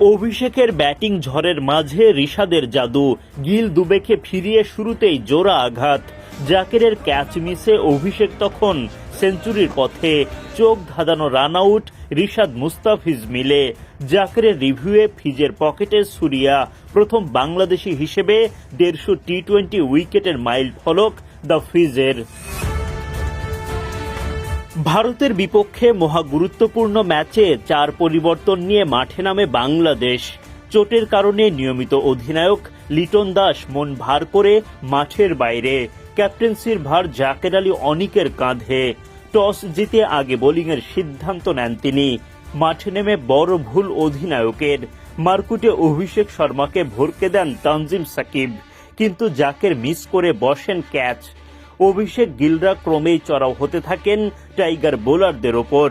অভিষেকের ব্যাটিং ঝড়ের মাঝে ঋষাদের জাদু। গিল দুবেকে ফিরিয়ে শুরুতেই জোড়া আঘাত। জাকেরের ক্যাচ মিসে অভিষেক তখন সেঞ্চুরির পথে। চোখ ধাঁধানো রান আউট রিশাদ মুস্তাফিজ মিলে। জাকেরের রিভিউয়ে ফিজের পকেটে সুরিয়া। প্রথম বাংলাদেশি হিসেবে দেড়শো টি টোয়েন্টি উইকেটের মাইল ফলক দ্য ফিজের। ভারতের বিপক্ষে মহা গুরুত্বপূর্ণ ম্যাচে চার পরিবর্তন নিয়ে মাঠে নামে বাংলাদেশ। চোটের কারণে নিয়মিত অধিনায়ক লিটন দাস মন ভার করে মাঠের বাইরে। ক্যাপ্টেন্সির ভার জাকের আলী অনিকের কাঁধে। টস জিতে আগে বোলিংয়ের সিদ্ধান্ত নেন তিনি। মাঠে নেমে বড় ভুল অধিনায়কের। মারকুটে অভিষেক শর্মাকে ভরকে দেন তানজিম সাকিব। কিন্তু জাকের মিস করে বসেন ক্যাচ। অভিষেক গিলরা ক্রমেই চড়াও হতে থাকেন টাইগার বোলারদের ওপর।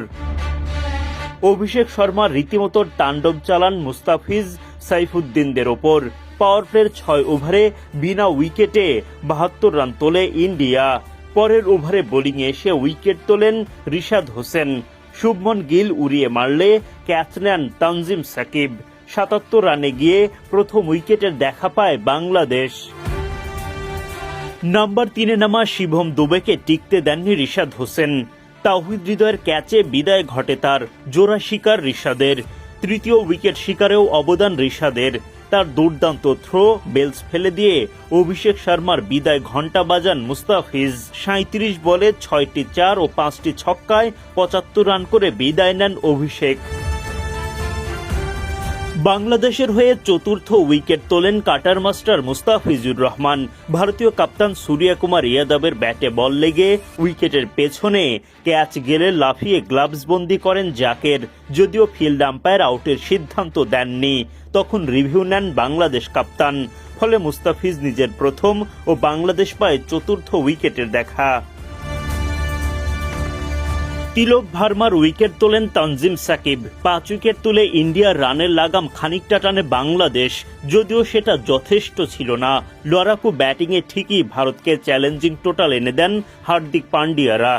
অভিষেক শর্মা রীতিমতো তাণ্ডব চালান মুস্তাফিজ সাইফুদ্দিনদের ওপর। পাওয়ার প্লের ছয় ওভারে বিনা উইকেটে বাহাত্তর রান তোলে ইন্ডিয়া। পরের ওভারে বোলিংয়ে এসে উইকেট তোলেন রিশাদ হোসেন। শুভমন গিল উড়িয়ে মারলে ক্যাচ নেন তানজিম সাকিব। সাতাত্তর রানে গিয়ে প্রথম উইকেটের দেখা পায় বাংলাদেশ। নাম্বার তিনে নামা শিবম দুবেকে টিকতে দেননি রিশাদ হোসেন। তাহিদ হৃদয়ের ক্যাচে বিদায় ঘটে তার, জোড়া শিকার রিশাদের। তৃতীয় উইকেট শিকারেও অবদান রিশাদের। তার দুর্দান্ত থ্রো, বেলস ফেলে দিয়ে অভিষেক শর্মার বিদায় ঘণ্টা বাজান মুস্তাফিজ। সাঁত্রিশ বলে ছয়টি চার ও পাঁচটি ছক্কায় পঁচাত্তর রান করে বিদায় নেন অভিষেক। বাংলাদেশের হয়ে চতুর্থ উইকেট তোলেন কাটার মাস্টার মুস্তাফিজুর রহমান। ভারতীয় কাপ্তান সূর্যা কুমার ইয়াদবের ব্যাটে বল লেগে উইকেটের পেছনে ক্যাচ গেলে লাফিয়ে গ্লাভস বন্দি করেন জাকের। যদিও ফিল্ড আম্পায়ার আউটের সিদ্ধান্ত দেননি, তখন রিভিউ নেন বাংলাদেশ কাপ্তান। ফলে মুস্তাফিজ নিজের প্রথম ও বাংলাদেশ পায় চতুর্থ উইকেটের দেখা। তিলক ভার্মার উইকেট তোলেন তানজিম সাকিব। পাঁচ উইকেট তুলে ইন্ডিয়ার রানের লাগাম খানিকটা টানে বাংলাদেশ, যদিও সেটা যথেষ্ট ছিল না। লড়াকু ব্যাটিংয়ে ঠিকই ভারতকে চ্যালেঞ্জিং টোটাল এনে দেন হার্দিক পান্ডিয়ারা।